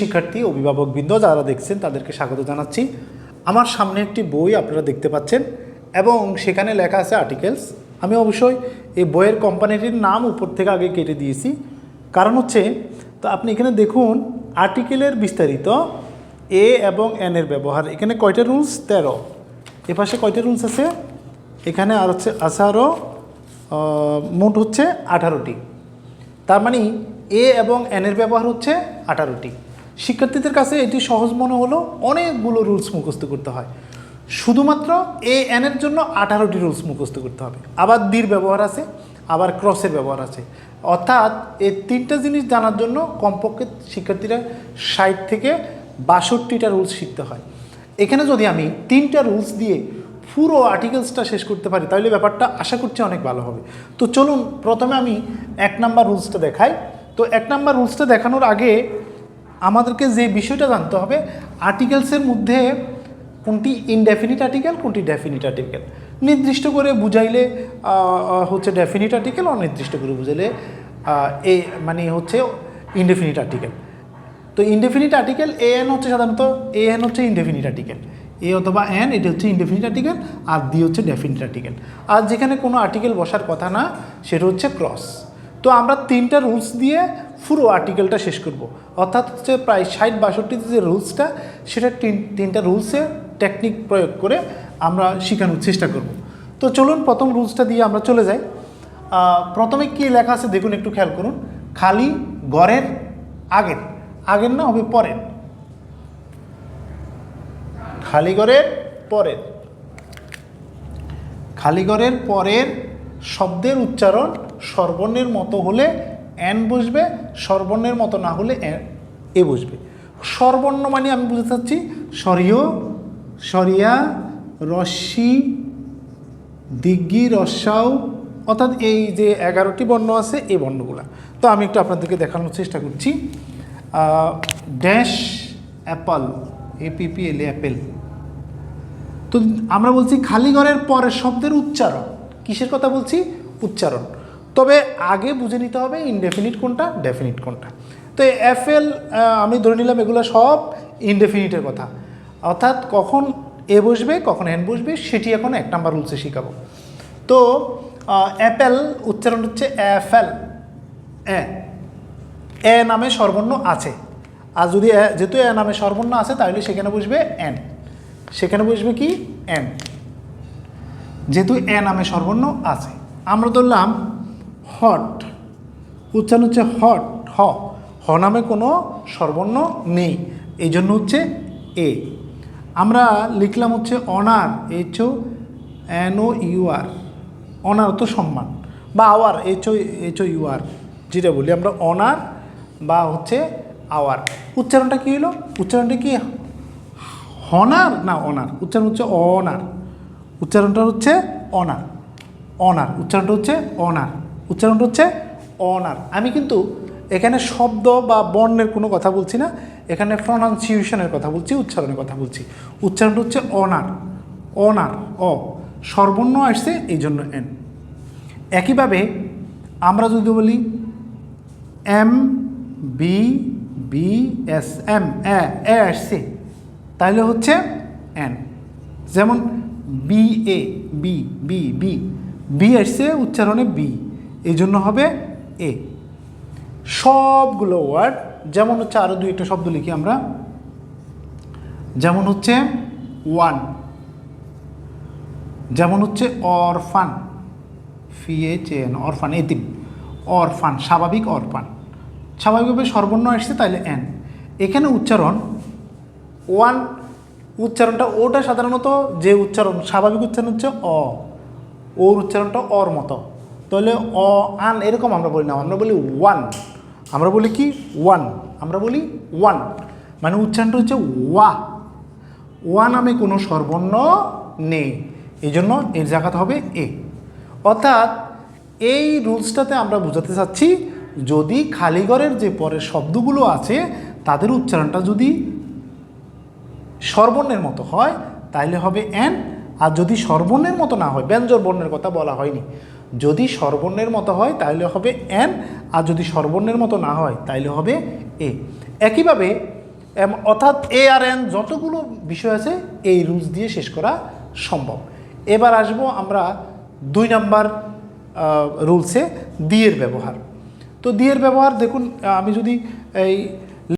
শিক্ষার্থী অভিভাবকবৃন্দ যারা দেখছেন, তাদেরকে স্বাগত জানাচ্ছি। আমার সামনে একটি বই আপনারা দেখতে পাচ্ছেন এবং সেখানে লেখা আছে আর্টিকেলস আমি অবশ্যই এই বইয়ের কোম্পানিটির নাম উপর থেকে আগে কেটে দিয়েছি। কারণ হচ্ছে, তো আপনি এখানে দেখুন আর্টিকেলের বিস্তারিত এ এবং এন এর ব্যবহার। এখানে কয়টা রুলস তেরো। এ পাশে কয়টা রুলস আছে? এখানে আর হচ্ছে, আছে আরও মোট হচ্ছে আঠারোটি। তার মানে এ এবং এন এর ব্যবহার হচ্ছে আঠারোটি। শিক্ষার্থীদের কাছে এটি সহজ মনে হলো অনেকগুলো রুলস মুখস্থ করতে হয়। শুধুমাত্র এ এন এর জন্য আঠারোটি রুলস মুখস্থ করতে হবে। আবার দীর ব্যবহার আছে, আবার ক্রসের ব্যবহার আছে। অর্থাৎ এই তিনটা জিনিস জানার জন্য কমপক্ষে শিক্ষার্থীরা ষাট থেকে বাষট্টিটা রুলস শিখতে হয়। এখানে যদি আমি তিনটা রুলস দিয়ে পুরো আর্টিকেলসটা শেষ করতে পারি, তাহলে ব্যাপারটা আশা করছি অনেক ভালো হবে। তো চলুন, প্রথমে আমি এক নাম্বার রুলসটা দেখাই। তো এক নাম্বার রুলসটা দেখানোর আগে আমাদেরকে যে বিষয়টা জানতে হবে আর্টিকেলসের মধ্যে কোনটি ইনডেফিনিট আর্টিকেল কোনটি ডেফিনিট আর্টিকেল নির্দিষ্ট করে বুঝাইলে হচ্ছে ডেফিনিট আর্টিকেল অনির্দিষ্ট করে বুঝাইলে এ মানে হচ্ছে ইনডেফিনিট আর্টিকেল তো ইনডেফিনিট আর্টিকেল এ এন হচ্ছে সাধারণত এ এন হচ্ছে ইনডেফিনিট আর্টিকেল এ অথবা এন এটা হচ্ছে ইনডেফিনিট আর্টিকেল আর ডি হচ্ছে ডেফিনিট আর্টিকেল আর যেখানে কোনো আর্টিকেল বসার কথা না, সেটা হচ্ছে ক্রস তো আমরা তিনটা রুলস দিয়ে পুরো আর্টিকেলটা শেষ করব। অর্থাৎ হচ্ছে প্রায় ষাট বাষট্টিতে যে রুলসটা সেটা তিন, তিনটা রুলসে টেকনিক প্রয়োগ করে আমরা শেখানোর চেষ্টা করব। তো চলুন প্রথম রুলসটা দিয়ে আমরা চলে যাই। প্রথমে কি লেখা আছে দেখুন একটু খেয়াল করুন। খালি, গড়ের, আগের। আগের না হবে পরের? খালি ঘরের পরের। খালি ঘরের পরের শব্দের উচ্চারণ সর্বর্ণের মতো হলে অ্যান বসবে সর্বর্ণের মতো না হলে এ- বসবে সর্বর্ণ মানে আমি বুঝতে চাচ্ছি সরিয় সরিয়া রস্যি দিগ্গি রস্যাও অর্থাৎ এই যে এগারোটি বর্ণ আছে, এই বর্ণগুলো। তো আমি একটু আপনাদেরকে দেখানোর চেষ্টা করছি। Dash, apple A P P L, apple. তো আমরা বলছি খালি ঘরের পরের শব্দের উচ্চারণ। কিসের কথা বলছি? উচ্চারণ। তবে আগে বুঝে নিতে হবে ইনডেফিনিট কোনটা ডেফিনিট কোনটা। তো অ্যাপেল আমি ধরে নিলাম এগুলো সব ইনডেফিনিটের কথা। অর্থাৎ কখন এ বসবে, কখন এন বসবে, সেটি এখন এক নাম্বার রুলসে শেখাবো। তো অ্যাপেল উচ্চারণ হচ্ছে অ্যাফেল এ এ নামে সর্বর্ণ আছে। আর যদি যেহেতু এ নামে সর্বর্ণ আছে, তাহলে সেখানে বসবে এন সেখানে বসবে কি? এন যেহেতু এ নামে সর্বর্ণ আছে। আমরা ধরলাম হট। উচ্চারণ হচ্ছে হট, হ। হ নামে কোনো সর্বর্ণ নেই। এই জন্য হচ্ছে এ। আমরা লিখলাম হচ্ছে honour, H O N O U R. Honour তো সম্মান। বা hour, H O H O U R. যেটা বলি আমরা, অনার বা হচ্ছে আওয়ার। উচ্চারণটা কী হলো? উচ্চারণটা কি হনার না অনার? উচ্চারণ হচ্ছে অনার। উচ্চারণটা হচ্ছে অনার। অনার। উচ্চারণটা হচ্ছে অনার। উচ্চারণটা হচ্ছে অনার। আমি কিন্তু এখানে শব্দ বা বর্ণের কোনো কথা বলছি না, এখানে প্রনাউন্সিয়েশনের কথা বলছি, উচ্চারণের কথা বলছি। উচ্চারণটা হচ্ছে অনার। অনার, অ। সর্বর্ণ আসছে এই জন্য এন। একইভাবে আমরা যদি বলি M, B B, S, M, A A আসছে, তাহলে হচ্ছে এন। যেমন B, A, B B B. B আসছে, উচ্চারণে বি। এই জন্য হবে এ সবগুলো ওয়ার্ড যেমন হচ্ছে আরও দুই একটা শব্দ লিখি আমরা, যেমন হচ্ছে ওয়ান যেমন হচ্ছে অরফান ফিএচএন অরফান, এতিম, অরফান, স্বাভাবিক অরফান। স্বাভাবিকভাবে সর্বর্ণ আসছে তাহলে এন এখানে উচ্চারণ ওয়ান উচ্চারণটা ওটা সাধারণত যে উচ্চারণ, স্বাভাবিক উচ্চারণ হচ্ছে অ, ওর উচ্চারণটা অর মতো। তাহলে অ, আন এরকম আমরা বলি না। আমরা বলি ওয়ান। আমরা বলি কি? ওয়ান। আমরা বলি ওয়ান। মানে উচ্চারণটা হচ্ছে ওয়া। ওয়া নামে কোনো সর্বর্ণ নেই। এই জন্য এর জায়গাতে হবে এ। অর্থাৎ এই রুলসটাতে আমরা বোঝাতে চাচ্ছি, যদি খালিগড়ের যে পরের শব্দগুলো আছে, তাদের উচ্চারণটা যদি সর্বর্ণের মতো হয়, তাইলে হবে এন আর যদি সর্বর্ণের মতো না হয় ব্যঞ্জন বর্ণের কথা বলা হয়নি। যদি সর্বর্ণের মতো হয় তাহলে হবে এন, আর যদি সর্বর্ণের মতো না হয়, তাইলে হবে এ। একইভাবে অর্থাৎ এ আর এন যতগুলো বিষয় আছে, এই রুলস দিয়ে শেষ করা সম্ভব। এবার আসব আমরা দুই নাম্বার রুলসে, দিয়ের ব্যবহার। তো দিয়ের ব্যবহার, দেখুন, আমি যদি এই